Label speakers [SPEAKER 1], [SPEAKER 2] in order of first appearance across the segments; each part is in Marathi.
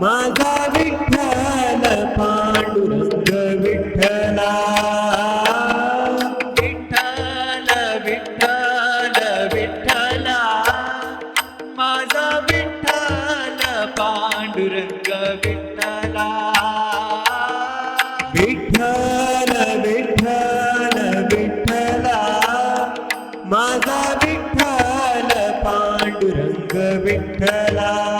[SPEAKER 1] माझा विठ्ठल पांडुरंग विठ्ठला विठ्ठल विठ्ठल. विठ्ठला माझा विठ्ठल पांडुरंग विठ्ठला.
[SPEAKER 2] विठ्ठल विठ्ठल विठ्ठला. माझा विठ्ठल पांडुरंग विठ्ठला.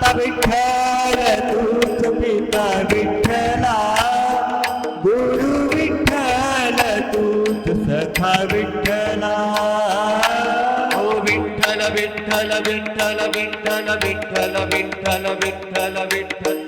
[SPEAKER 1] ಮಾತ ವಿಠಲ
[SPEAKER 2] ದೂತ ಪಿತ ವಿಠಲ ಗುರು ವಿಠಲ ದೂತ ಸಖ ವಿಠಲ ಓ ವಿಠಲ ವಿಠಲ ವಿಠಲ ವಿಠಲ ವಿಠಲ
[SPEAKER 1] ವಿಠಲ ವಿಠಲ ವಿಠಲ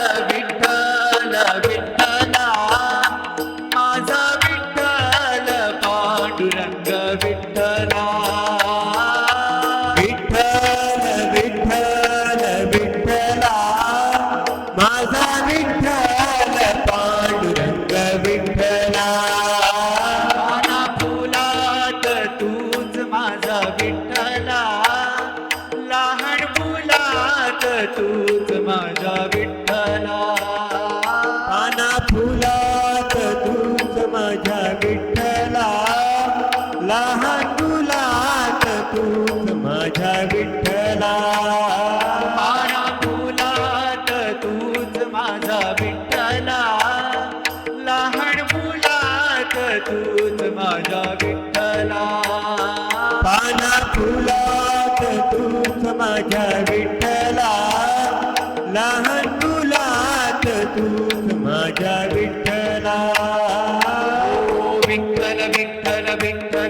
[SPEAKER 1] माझा विठ्ठला. पाना फुलात तूच
[SPEAKER 2] माझ्या विठ्ठला. लहान मुलात तूच माझ्या विठ्ठला.
[SPEAKER 1] पाना फुलात तूच माझा विठ्ठला. लहान मुलात तूच माझा विठ्ठला.
[SPEAKER 2] पाना फुलात तूच माझ्या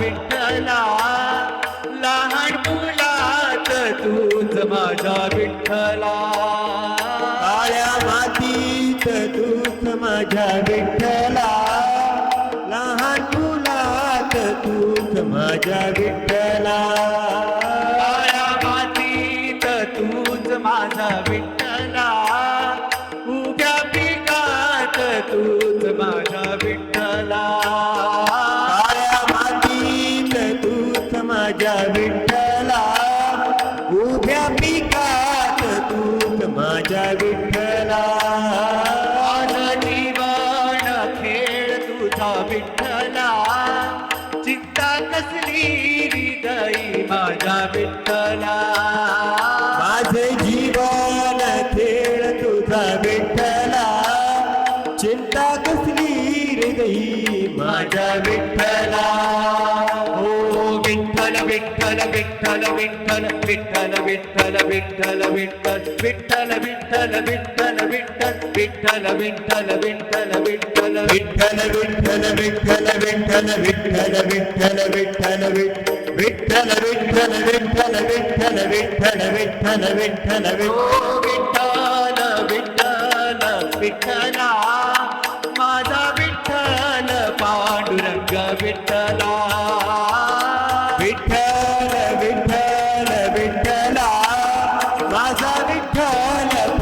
[SPEAKER 1] विठ्ठला लहान मुलात तूच माझा विठ्ठला.
[SPEAKER 2] काळ्या मातीत तूच माझ्या विठ्ठला. लहान मुलात तूच माझ्या विठ्ठला.
[SPEAKER 1] काळ्या मातीत तूच माझा विठ्ठला. चिंता कसली हृदयी माझ्या विठ्ठला
[SPEAKER 2] माझे जीवन खेळ तुझा विठ्ठला चिंता कसली हृदयी माझ्या विठ्ठला
[SPEAKER 1] हो विठ्ठल विठ्ठल विठ्ठल विठ्ठल विठ्ठल विठ्ठल विठ्ठल विठ्ठल विठ्ठल विठ्ठल विठ्ठल विठ्ठल विठ्ठल विठ्ठल विठ्ठल विठ्ठल
[SPEAKER 2] विठ्ठल विठ्ठल விட்டல
[SPEAKER 1] விட்டல விட்டல விட்டல விட்டல விட்டல விட்டல விட்டல விட்டல
[SPEAKER 2] விட்டல விட்டல விட்டல விட்டல விட்டல விட்டல விட்டல
[SPEAKER 1] மாதா விட்டல பாண்டுரங்க விட்டலா விட்டல விட்டல விட்டல மாதா விட்டல